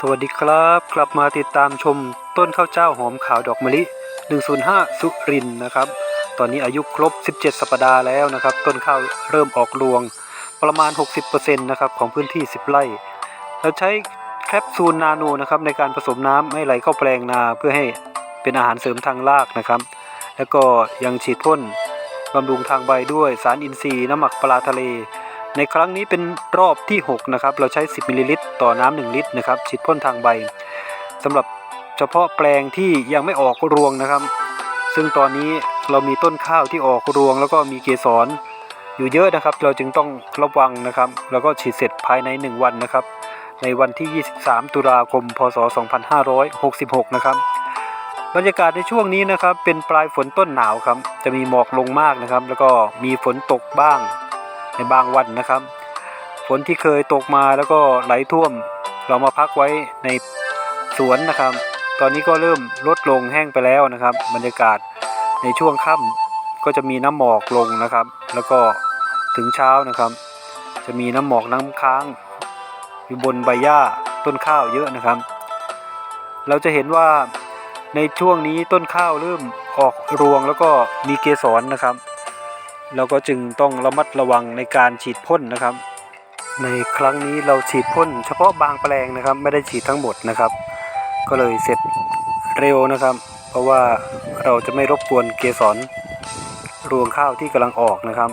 สวัสดีครับ กลับมาติดตามชมต้นข้าวเจ้าหอมขาวดอกมะลิ 105 สุรินทร์นะครับ ตอนนี้อายุครบ 17 สัปดาห์แล้วนะครับ ต้นข้าวเริ่มออกรวงประมาณ 60%นะครับของพื้นที่ 10 ไร่ เราใช้แคปซูลนาโนนะครับในการผสมน้ำให้ไหลเข้าแปลงนาเพื่อให้เป็นอาหารเสริมทางรากนะครับ แล้วก็ยังฉีดพ่นบำรุงทางใบด้วยสารอินทรีย์น้ำหมักปลาทะเล ในครั้งนี้เป็นรอบที่ 6 นะครับ เราใช้ 10มิลลิลิตรต่อน้ำ1ลิตรนะครับฉีดพ่นทางใบสำหรับเฉพาะแปลงที่ยังไม่ออกรวงนะครับ ซึ่งตอนนี้เรามีต้นข้าวที่ออกรวง แล้วก็มีเกสรอยู่เยอะนะครับ เราจึงต้องระวังนะครับ แล้วก็ฉีดเสร็จภายใน 1 วันนะครับ ในวันที่ 23 ตุลาคม พศ 2566 นะครับบรรยากาศในช่วงนี้นะครับเป็นปลายฝนต้นหนาวครับ จะมีหมอกลงมากนะครับ แล้วก็มีฝนตกบ้าง ในบางวันนะครับ ฝนที่เคยตกมาแล้วก็ไหลท่วม เรามาพักไว้ในสวนนะครับ ตอนนี้ก็เริ่มลดลงแห้งไปแล้วนะครับ บรรยากาศในช่วงค่ำก็จะมีน้ำหมอกลงนะครับ แล้วก็ถึงเช้านะครับ จะมีน้ำหมอกน้ำค้าง อยู่บนใบหญ้าต้นข้าวเยอะนะครับ เราจะเห็นว่าในช่วงนี้ต้นข้าวเริ่มออกรวงแล้วก็มีเกสรนะครับ เราก็จึงต้องระมัดระวังในการฉีดพ่นนะครับ ในครั้งนี้เราฉีดพ่น เฉพาะบางแปลงนะครับ ไม่ได้ฉีดทั้งหมดนะครับ ก็เลยเสร็จเร็วนะครับ เพราะว่าเราจะไม่รบกวนเกสรรวงข้าวที่กำลังออกนะครับ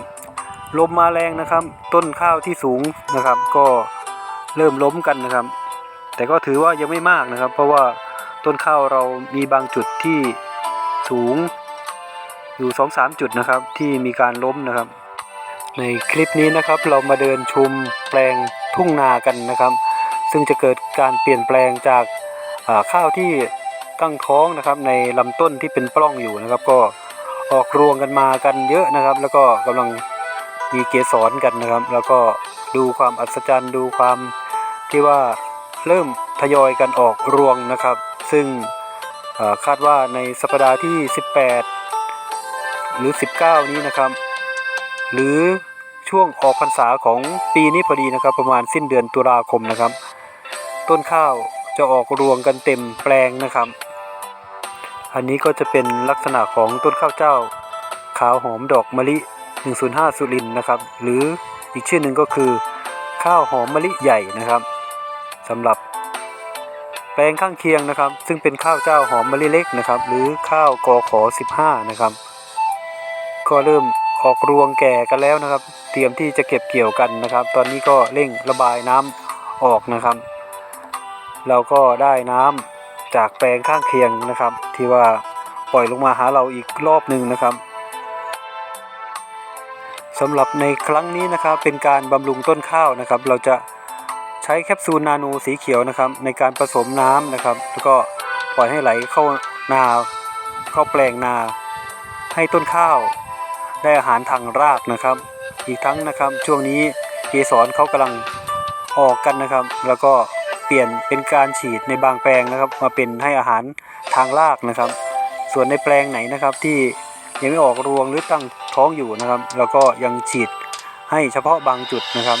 ลมมาแรงนะครับ ต้นข้าวที่สูงนะครับ ก็เริ่มล้มกันนะครับ แต่ก็ถือว่ายังไม่มากนะครับ เพราะว่าต้นข้าวเรามีบางจุดที่สูง อยู่2อสาจุดนะครับที่มีการล้มนะครับ ในคลิปนี้นะครับเรามาเดินชมแปลงทุ่งนากันนะครับ ซึ่งจะเกิดการเปลี่ยนแปลงจากข้าวที่ตั้งท้องนะครับ ในลำต้นที่เป็นปล้องอยู่นะครับ ก็ออกรวงกันมากันเยอะนะครับ แล้วก็กำลังมีเกสรกันนะครับ แล้วก็ดูความอัศจรรย์ดูความที่ว่าเริ่มทยอยกันออกรวงนะครับ ซึ่งคาดว่าในสัปดาห์ที่ 18 หรือ 19 นี้นะครับ หรือช่วงออกพรรษาของปีนี้พอดีนะครับ ประมาณสิ้นเดือนตุลาคมนะครับ ต้นข้าวจะออกรวงกันเต็มแปลงนะครับ อันนี้ก็จะเป็นลักษณะของต้นข้าวเจ้า ขาวหอมดอกมะลิ 105 สุรินทร์นะครับ หรืออีกชื่อหนึ่งก็คือ ข้าวหอมมะลิใหญ่นะครับสำหรับแปลงข้างเคียงนะครับ ซึ่งเป็นข้าวเจ้าหอมมะลิเล็กนะครับ หรือข้าวกอขอ 15 นะครับ ก็เริ่มออกรวงแก่กันแล้วนะครับ เตรียมที่จะเก็บเกี่ยวกันนะครับ ตอนนี้ก็เร่งระบายน้ำออกนะครับ เราก็ได้น้ำจากแปลงข้างเคียงนะครับ ที่ว่าปล่อยลงมาหาเราอีกรอบหนึ่งนะครับสำหรับในครั้งนี้นะครับเป็นการบำรุงต้นข้าวนะครับ เราจะใช้แคปซูลนาโนสีเขียวนะครับ ในการผสมน้ำนะครับ แล้วก็ปล่อยให้ไหลเข้านาเข้าแปลงนา ให้ต้นข้าว ได้อาหารทางรากนะครับ อีกทั้งนะครับช่วงนี้เกสรเขากำลังออกกันนะครับ แล้วก็เปลี่ยนเป็นการฉีดในบางแปลงนะครับ มาเป็นให้อาหารทางรากนะครับ ส่วนในแปลงไหนนะครับที่ยังไม่ออกรวงหรือตั้งท้องอยู่นะครับ แล้วก็ยังฉีดให้เฉพาะบางจุดนะครับ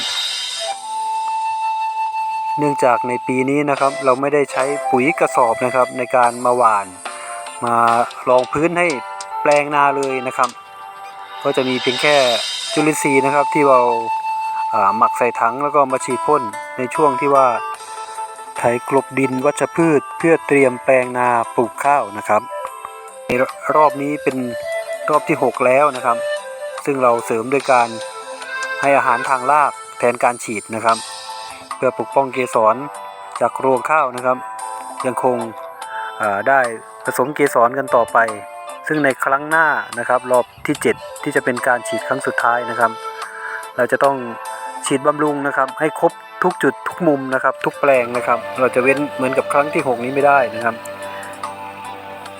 เนื่องจากในปีนี้นะครับ เราไม่ได้ใช้ปุ๋ยกระสอบนะครับในการมาหว่าน มารองพื้นให้แปลงนาเลยนะครับ ก็จะมีเพียงแค่จุลินทรีย์นะครับที่เราหมักใส่ถังแล้วก็มาฉีดพ่นในช่วงที่ว่าไถกลบดินวัชพืช เพื่อเตรียมแปลงนาปลูกข้าวนะครับ ในรอบนี้เป็นรอบที่ 6 แล้วนะครับ ซึ่งเราเสริมด้วยการให้อาหารทางรากแทนการฉีดนะครับ เพื่อปกป้องเกสรจากรวงข้าวนะครับ ยังคงได้ผสมเกสรกันต่อไป ซึ่งในครั้งหน้านะครับรอบที่ 7 ที่จะเป็นการฉีดครั้งสุดท้ายนะครับ เราจะต้องฉีดบำรุงนะครับ ให้ครบทุกจุดทุกมุมนะครับ ทุกแปลงนะครับ เราจะเว้นเหมือนกับครั้งที่ 6 นี้ไม่ได้นะครับ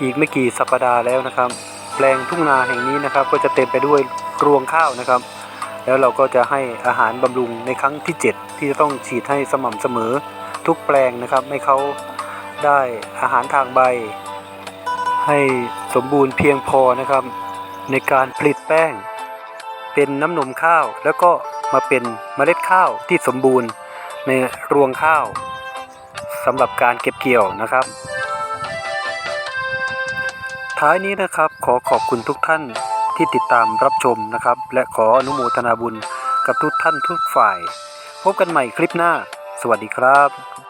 อีกไม่กี่สัปดาห์แล้วนะครับ แปลงทุ่งนาแห่งนี้นะครับ ก็จะเต็มไปด้วยรวงข้าวนะครับ แล้วเราก็จะให้อาหารบำรุงในครั้งที่ 7 ที่จะต้องฉีดให้สม่ำเสมอทุกแปลงนะครับ ให้เขาได้อาหารทางใบ ให้สมบูรณ์เพียงพอนะครับ ในการผลิตแป้ง เป็นน้ำนมข้าว แล้วก็มาเป็นเมล็ดข้าวที่สมบูรณ์ในรวงข้าวสำหรับการเก็บเกี่ยวนะครับ ท้ายนี้นะครับขอขอบคุณทุกท่านที่ติดตามรับชมนะครับ และขออนุโมทนาบุญกับทุกท่านทุกฝ่าย พบกันใหม่คลิปหน้า สวัสดีครับ